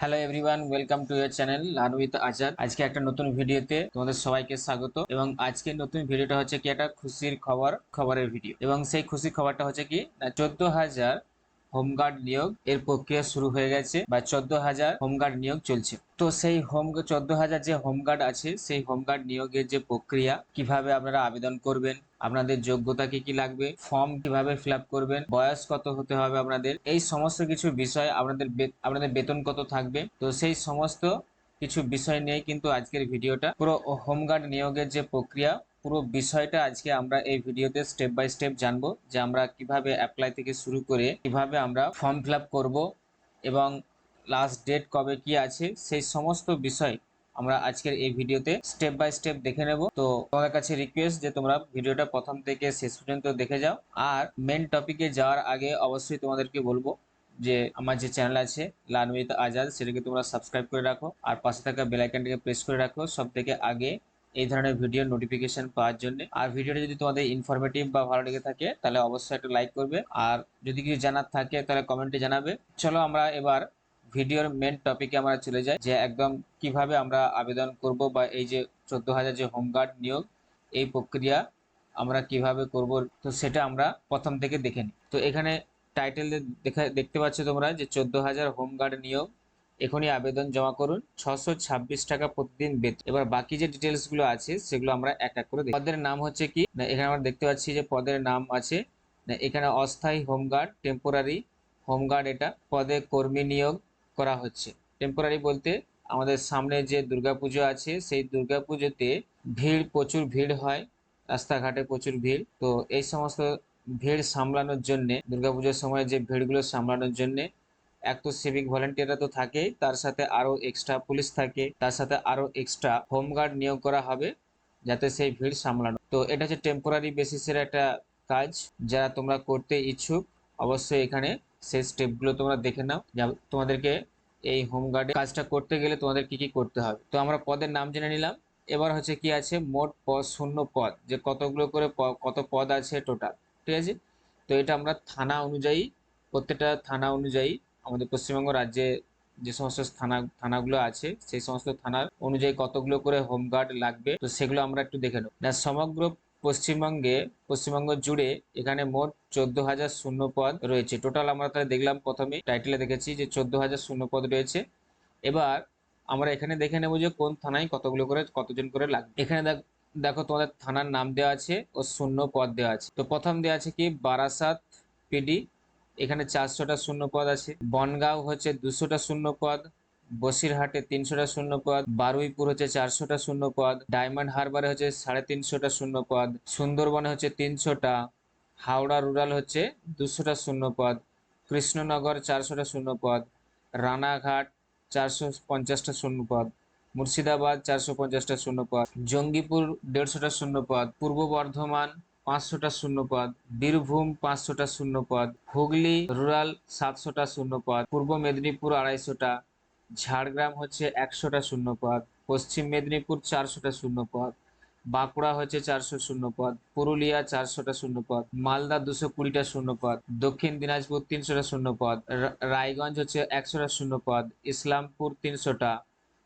Hello everyone welcome to your channel learn with Azad আজকে একটা নতুন ভিডিওতে তোমাদের সবাইকে স্বাগত। এবং আজকে নতুন ভিডিওটা হচ্ছে কি একটা খুশির খবর, খবরের ভিডিও। এবং সেই খুশির খবরটা হচ্ছে কি, না চোদ্দ হাজার হোমগার্ড নিয়োগ এর প্রক্রিয়া শুরু হয়ে গেছে বা চোদ্দ হাজার হোমগার্ড নিয়োগ চলছে। তো সেই হোম চোদ্দ হাজার যে হোমগার্ড আছে, সেই হোমগার্ড নিয়োগের যে প্রক্রিয়া, কীভাবে আপনারা আবেদন করবেন আপনাদের যোগ্যতা কি কি লাগবে ফর্ম কীভাবে ফিল করবেন, বয়স কত হতে হবে আপনাদের, এই সমস্ত কিছু বিষয় আপনাদের আপনাদের বেতন কত থাকবে, তো সেই সমস্ত কিছু বিষয় নিয়ে কিন্তু আজকের ভিডিওটা, পুরো হোমগার্ড নিয়োগের যে প্রক্রিয়া, পুরো বিষয়টা আজকে আমরা এই ভিডিওতে স্টেপ বাই স্টেপ জানব, যে আমরা কীভাবে অ্যাপ্লাই থেকে শুরু করে কীভাবে আমরা ফর্ম ফিল করব এবং লাস্ট ডেট কবে কি আছে, সেই সমস্ত বিষয় আমরা আজকের এই ভিডিওতে স্টেপ বাই স্টেপ দেখে নেব। তো তোমাদের কাছে রিকোয়েস্ট যে তোমরা ভিডিওটা প্রথম থেকে শেষ পর্যন্ত দেখে যাও। আর মেন টপিকে যাওয়ার আগে অবশ্যই তোমাদেরকে বলব যে আমার যে চ্যানেল আছে লার্ন উইথ আজাদ সেটাকে তোমরা সাবস্ক্রাইব করে রাখো। আর পাশে থাকা বেল আইকনটাকে প্রেস করে রাখো সব থেকে আগে এই ধরনের ভিডিও নোটিফিকেশন পাওয়ার জন্য। আর ভিডিওটা যদি তোমাদের ইনফরমেটিভ বা ভালো লেগে থাকে, তাহলে অবশ্যই একটা লাইক করবে। আর যদি কিছু জানার থাকে, তাহলে কমেন্টে জানাবে। চলো আমরা এবার ভিডিওর মেন টপিকে আমরা চলে যাই, যে একদম কীভাবে আমরা আবেদন করব বা এই যে চোদ্দ হাজার যে হোমগার্ড নিয়োগ, এই প্রক্রিয়া আমরা কীভাবে করব, তো সেটা আমরা প্রথম থেকে দেখে নিই। তো এখানে টাইটেল দেখা, দেখতে পাচ্ছ তোমরা যে চোদ্দ হাজার হোমগার্ড নিয়োগ, এখনই আবেদন জমা করুন, ছশো ছাব্বিশ টাকা প্রতিদিন বেতন। এবার বাকি যে ডিটেলসগুলো আছে, সেগুলো আমরা এক এক করে পদের নাম হচ্ছে কি? না, এখানে আমরা দেখতে পাচ্ছি যে পদের নাম আছে। এখানে অস্থায়ী হোমগার্ড টেম্পোরারি হোমগার্ড এটা। পদে কর্মী নিয়োগ করা হচ্ছে। টেম্পোরারি বলতে আমাদের সামনে যে দুর্গাপুজো আছে, সেই দুর্গাপুজোতে ভিড়, প্রচুর ভিড় হয়। রাস্তাঘাটে প্রচুর ভিড়। তো এই সমস্ত ভিড় সামলানোর জন্যে, দুর্গাপুজোর সময় যে ভিড়গুলো সামলানোর জন্যে, এক তো সিভিক ভলেন্টিয়াররা তো থাকেই তার সাথে আরও এক্সট্রা পুলিশ থাকে, তার সাথে আরও এক্সট্রা হোমগার্ড নিয়োগ করা হবে, যাতে সেই ভিড় সামলানো। তো এটা হচ্ছে টেম্পোরারি বেসিসের একটা কাজ, যারা তোমরা করতে ইচ্ছুক, অবশ্যই এখানে সেই স্টেপগুলো তোমরা দেখে নাও। তোমাদেরকে এই হোম গার্ডে কাজটা করতে গেলে তোমাদের কি কি করতে হবে। তো আমরা পদের নাম জেনে নিলাম। এবার হচ্ছে কি আছে মোট পদ শূন্য পদ, যে কতগুলো করে কত পদ আছে টোটাল ঠিক আছে? তো এটা আমরা থানা অনুযায়ী, প্রত্যেকটা থানা অনুযায়ী আমাদের পশ্চিমবঙ্গ রাজ্যে যে সমস্ত থানা, থানাগুলো আছে, সেই সমস্ত থানার অনুযায়ী কতগুলো করে হোমগার্ড লাগবে, তো সেগুলো আমরা একটু দেখে নেব। না, সমগ্র পশ্চিমবঙ্গে, পশ্চিমবঙ্গ জুড়ে এখানে মোট চোদ্দ হাজার শূন্য পদ রয়েছে। টোটাল আমরা তাহলে দেখলাম প্রথমে টাইটেলে দেখেছি যে চোদ্দ হাজার শূন্য পদ রয়েছে। এবার আমরা এখানে দেখে নেব যে কোন থানায় কতগুলো করে, কতজন করে লাগবে এখানে দেখ- তোমাদের থানার নাম দেওয়া আছে ও শূন্য পদ দেওয়া আছে। তো প্রথম দেওয়া আছে কি? বারাসাত পিডি এখানে চারশোটা শূন্য পদ আছে। বনগাঁও হচ্ছে দুশোটা শূন্য পদ। বসিরহাটে তিনশোটা শূন্য পদ বারুইপুর হচ্ছে চারশোটা শূন্য পদ ডায়মন্ড হারবারে হচ্ছে সাড়ে তিনশোটা শূন্য পদ সুন্দরবনে হচ্ছে তিনশোটা হাওড়া রুরাল হচ্ছে দুশোটা শূন্য পদ কৃষ্ণনগর চারশোটা শূন্য পদ রানাঘাট চারশো পঞ্চাশটা শূন্য পদ মুর্শিদাবাদ চারশো পঞ্চাশটা শূন্য পদ জঙ্গিপুর দেড়শোটা শূন্য পদ পূর্ব বর্ধমান পাঁচশোটা শূন্য পদ বীরভূম পাঁচশোটা শূন্য পদ হুগলি রুরাল সাতশোটা শূন্য পদ পূর্ব মেদিনীপুর আড়াইশোটা ঝাড়গ্রাম হচ্ছে একশোটা শূন্য পদ পশ্চিম মেদিনীপুর চারশোটা শূন্য পদ বাঁকুড়া হচ্ছে চারশো শূন্য পদ পুরুলিয়া চারশোটা শূন্য পদ মালদা দুশো কুড়িটা শূন্য পদ দক্ষিণ দিনাজপুর তিনশোটা শূন্য পদ রায়গঞ্জ হচ্ছে একশোটা শূন্য পদ ইসলামপুর তিনশোটা,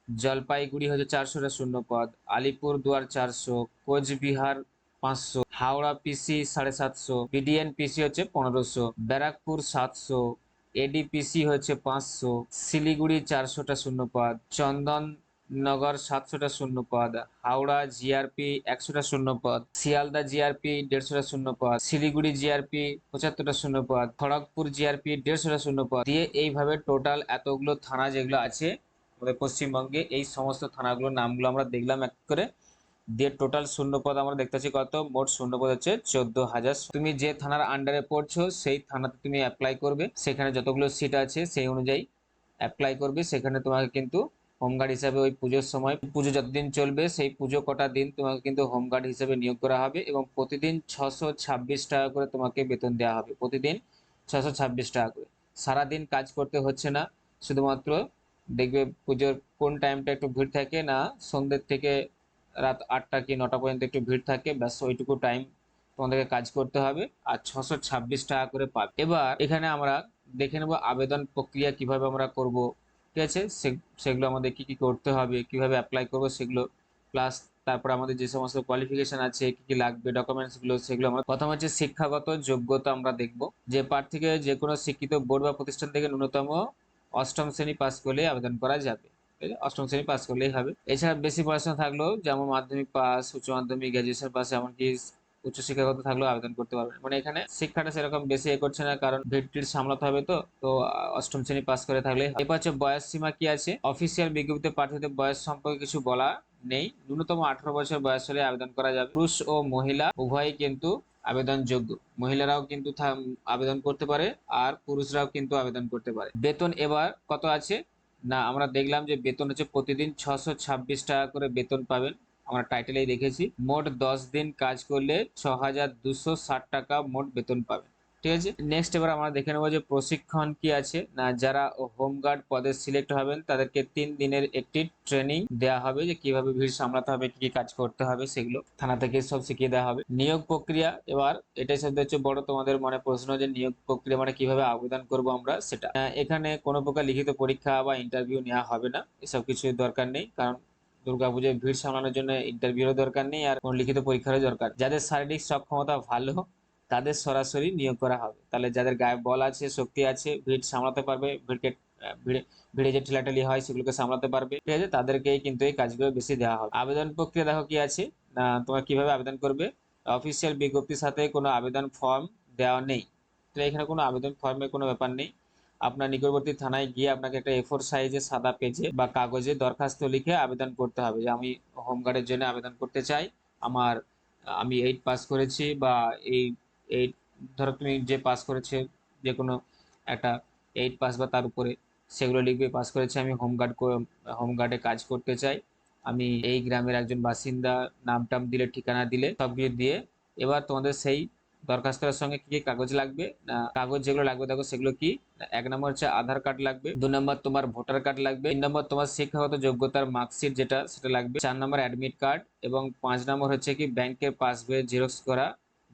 জলপাইগুড়ি হচ্ছে চারশোটা শূন্য পদ আলিপুর দুয়ার চারশো, কোচবিহার পাঁচশো, হাওড়া পিসি সাড়ে সাতশো, বিডিএন পিসি হচ্ছে পনেরোশো, ব্যারাকপুর সাতশো এডিপিসি হচ্ছে পাঁচশো, শিলিগুড়ি চারশোটা শূন্য পদ চন্দন নগর সাতশোটা শূন্য পদ হাওড়া জিআরপি একশোটা শূন্য পদ শিয়ালদা জিআরপি দেড়শোটা শূন্য পদ শিলিগুড়ি জিআরপি পঁচাত্তরটা শূন্য পদ খড়গপুর জিআরপি দেড়শোটা শূন্য পদ দিয়ে এইভাবে টোটাল এতগুলো থানা যেগুলো আছে, আমাদের পশ্চিমবঙ্গে এই সমস্ত থানাগুলোর নামগুলো আমরা দেখলাম এক করে। দিয়ে টোটাল শূন্য পদ আমরা দেখতে পাচ্ছি কত? মোট শূন্য পদ হচ্ছে চোদ্দ হাজার তুমি যে থানার আন্ডারে পড়ছো, সেই থানাতে তুমি অ্যাপ্লাই করবে। সেখানে যতগুলো সিট আছে, সেই অনুযায়ী অ্যাপ্লাই করবে। সেখানে তোমাকে কিন্তু হোমগার্ড হিসাবে ওই পুজোর সময়, পুজো যতদিন চলবে, সেই পুজো কটা দিন তোমাকে কিন্তু হোমগার্ড হিসাবে নিয়োগ করা হবে এবং প্রতিদিন ছশো ছাব্বিশ টাকা করে তোমাকে বেতন দেওয়া হবে। প্রতিদিন ছশো ছাব্বিশ টাকা করে। সারাদিন কাজ করতে হচ্ছে না। শুধুমাত্র দেখবে পুজোর কোন টাইমটা একটু ভিড় থাকে না, সন্ধ্যের থেকে রাত আটটা কি নটা পর্যন্ত একটু ভিড় থাকে, ব্যাস ওইটুকু টাইম তোমাদেরকে কাজ করতে হবে। আর ছশো ছাব্বিশ টাকা করে পাবে। এবার এখানে আমরা দেখে নেব আবেদন প্রক্রিয়া কীভাবে আমরা করব, ঠিক আছে? সেগুলো আমাদের কি কি করতে হবে, কীভাবে অ্যাপ্লাই করব সেগুলো প্লাস তারপর আমাদের যে সমস্ত কোয়ালিফিকেশন আছে, কি কি লাগবে ডকুমেন্টসগুলো, সেগুলো আমরা প্রথম হচ্ছে শিক্ষাগত যোগ্যতা আমরা দেখব। যে প্রার্থীকে যে কোনো শিক্ষিত বোর্ড বা প্রতিষ্ঠান থেকে ন্যূনতম অষ্টম শ্রেণি পাস করলে আবেদন করা যাবে? অষ্টম শ্রেণি পাস করলেই হবে। এছাড়া বেশি পড়াশোনা থাকলেও যেমন মাধ্যমিক পাস উচ্চ মাধ্যমিক গ্রাজুয়েশন পাস এমনকি উচ্চশিক্ষাগত থাকলেও আবেদন করতে পারবেন। মানে এখানে শিক্ষাটা সেরকম বেশি এ করছে না, কারণ ভিড় সামলাতে হবে তো তো অষ্টম শ্রেণি পাস করে থাকলে এরপর হচ্ছে বয়স সীমা কি আছে? অফিসিয়াল বিজ্ঞপ্তিতে প্রার্থীদের বয়স সম্পর্কে কিছু বলা নেই। ন্যূনতম আঠারো বছর বয়স হলে আবেদন করা যাবে। পুরুষ ও মহিলা, উভয়ই কিন্তু আবেদনযোগ্য। মহিলারাও কিন্তু আবেদন করতে পারে, আর পুরুষরাও কিন্তু আবেদন করতে পারে। বেতন এবার কত আছে? না, আমরা দেখলাম যে বেতন হচ্ছে প্রতিদিন ছশো ছাব্বিশ টাকা করে বেতন পাবেন। আমরা টাইটেলেই দেখেছি। মোট দশ দিন কাজ করলে ছ হাজার দুশো ষাট টাকা মোট বেতন পাবেন। ঠিক আছে? নেক্সট এবার আমরা দেখে নেব যে প্রশিক্ষণ কি আছে। না, যারা হোমগার্ড পদে সিলেক্ট হবেন, তাদেরকে তিন দিনের একটি ট্রেনিং দেওয়া হবে যে কীভাবে ভিড় সামলাতে হবে, কি কি কাজ করতে হবে, সেগুলো থানা থেকে সব শিখিয়ে দেওয়া হবে। নিয়োগ প্রক্রিয়া, এবার এটাই সাথে হচ্ছে বড় তোমাদের মনে প্রশ্ন যে নিয়োগ প্রক্রিয়া মানে কীভাবে আবেদন করব আমরা, সেটা। এখানে কোনো প্রকার লিখিত পরীক্ষা বা ইন্টারভিউ নেওয়া হবে না, এসব কিছু দরকার নেই, কারণ দুর্গাপুজোয় ভিড় সামলানোর জন্য ইন্টারভিউরও দরকার নেই আর কোনো লিখিত পরীক্ষারও দরকার। যাদের শারীরিক সক্ষমতা ভালো তাদের সরাসরি নিয়োগ করা হবে। তাহলে যাদের গায়ে বল আছে, শক্তি আছে, ভিড় সামলাতে পারবে, ভিড়কে, ভিড়ে ভিড়ে যে ঠেলাঠেলি হয় সেগুলোকে সামলাতে পারবে। ঠিক আছে? তাদেরকেই কিন্তু এই কাজগুলো বেশি দেওয়া হবে। আবেদন প্রক্রিয়া দেখো কি আছে। তোমরা কীভাবে আবেদন করবে? অফিসিয়াল বিজ্ঞপ্তির সাথে কোনো আবেদন ফর্ম দেওয়া নেই। তো এখানে কোনো আবেদন ফর্মের কোনো ব্যাপার নেই। আপনার নিকটবর্তী থানায় গিয়ে আপনাকে একটা এ ফোর সাইজের সাদা পেজে বা কাগজে দরখাস্ত লিখে আবেদন করতে হবে যে আমি হোমগার্ডের জন্য আবেদন করতে চাই। আমার, আমি এইট পাস করেছি বা এই এইট ধরো তুমি যে পাস করেছে যে কোনো একটা এইট পাস বা তার উপরে, সেগুলো লিখবে পাস করেছে, আমি হোমগার্ড হোমগার্ডে কাজ করতে চাই। আমি এই গ্রামের একজন বাসিন্দা নাম টাম দিলে, ঠিকানা দিলে সব কিছু দিয়ে এবার তোমাদের সেই দরখাস্তটার সঙ্গে কি কি কাগজ লাগবে? না, কাগজ যেগুলো লাগবে, দেখো সেগুলো কি? এক নম্বর হচ্ছে আধার কার্ড লাগবে, দু নম্বর তোমার ভোটার কার্ড লাগবে, তিন নম্বর তোমার শিক্ষাগত যোগ্যতার মার্কশিট যেটা, সেটা লাগবে, চার নম্বর অ্যাডমিট কার্ড এবং পাঁচ নম্বর হচ্ছে কি ব্যাংকের পাসবইয়ের জেরক্স করা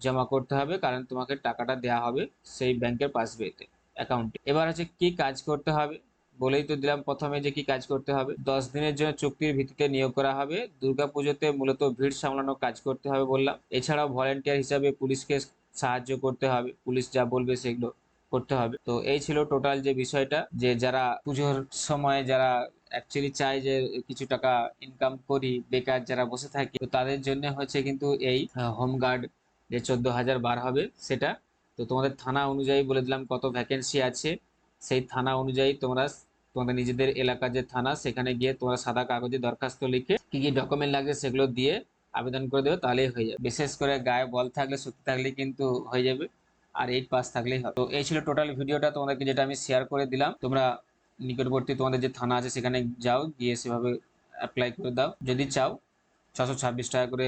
জমা করতে হবে, কারণ তোমাকে টাকাটা দেওয়া হবে সেই ব্যাংকের পাসবইতে অ্যাকাউন্টে এবার হচ্ছে কি কাজ করতে হবে? বলেই তো দিলাম প্রথমে যে কি কাজ করতে হবে। দশ দিনের জন্য চুক্তির ভিত্তিতে নিয়োগ করা হবে। দুর্গাপুজোতে মূলত ভিড় সামলানো কাজ করতে হবে বললাম। এছাড়াও ভলেন্টিয়ার হিসাবে পুলিশকে সাহায্য করতে হবে। পুলিশ যা বলবে সেগুলো করতে হবে। তো এই ছিল টোটাল যে বিষয়টা, যে যারা পুজোর সময় যারা অ্যাকচুয়ালি চায় যে কিছু টাকা ইনকাম করি, বেকার যারা বসে থাকে, তো তাদের জন্য হচ্ছে কিন্তু এই হোমগার্ড যে চোদ্দ হাজার বার হবে সেটা। তো তোমাদের থানা অনুযায়ী বলে দিলাম কত ভ্যাকেন্সি আছে। সেই থানা অনুযায়ী তোমরা তোমাদের নিজেদের এলাকার যে থানা, সেখানে গিয়ে তোমরা সাদা কাগজে দরখাস্ত লিখে কি কি ডকুমেন্ট লাগবে সেগুলো দিয়ে আবেদন করে দেবে, তাহলেই হয়ে যাবে। বিশেষ করে গায়ে বল থাকলে শক্তি থাকলে কিন্তু হয়ে যাবে, আর এইট পাস থাকলেই হবে। তো এই ছিল টোটাল ভিডিওটা, তোমাদেরকে যেটা আমি শেয়ার করে দিলাম। তোমরা নিকটবর্তী তোমাদের যে থানা আছে, সেখানে যাও, গিয়ে সেভাবে অ্যাপ্লাই করে দাও। যদি চাও ছশো ছাব্বিশ টাকা করে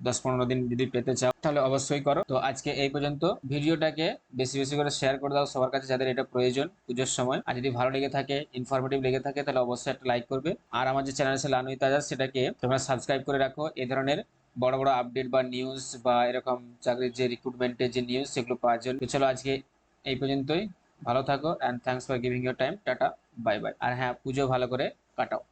দশ পনেরো দিন যদি পেতে চাও, তাহলে অবশ্যই করো। তো আজকে এই পর্যন্ত। ভিডিওটাকে বেশি বেশি করে শেয়ার করে দাও সবার কাছে যাদের এটা প্রয়োজন পুজোর সময়। আর যদি ভালো লেগে থাকে ইনফরমেটিভ লেগে থাকে, তাহলে অবশ্যই একটা লাইক করবে। আর আমার যে চ্যানেল আছে লানুই তাজা, সেটাকে তোমরা সাবস্ক্রাইব করে রাখো। এই ধরনের বড় বড় আপডেট বা নিউজ বা এরকম চাকরির যে রিক্রুটমেন্টের যে নিউজ সেগুলো পাওয়ার জন্য। চলো আজকে এই পর্যন্তই। ভালো থাকো and thanks for giving your time tata bye bye আর হ্যাঁ পুজো ভালো করে কাটাও।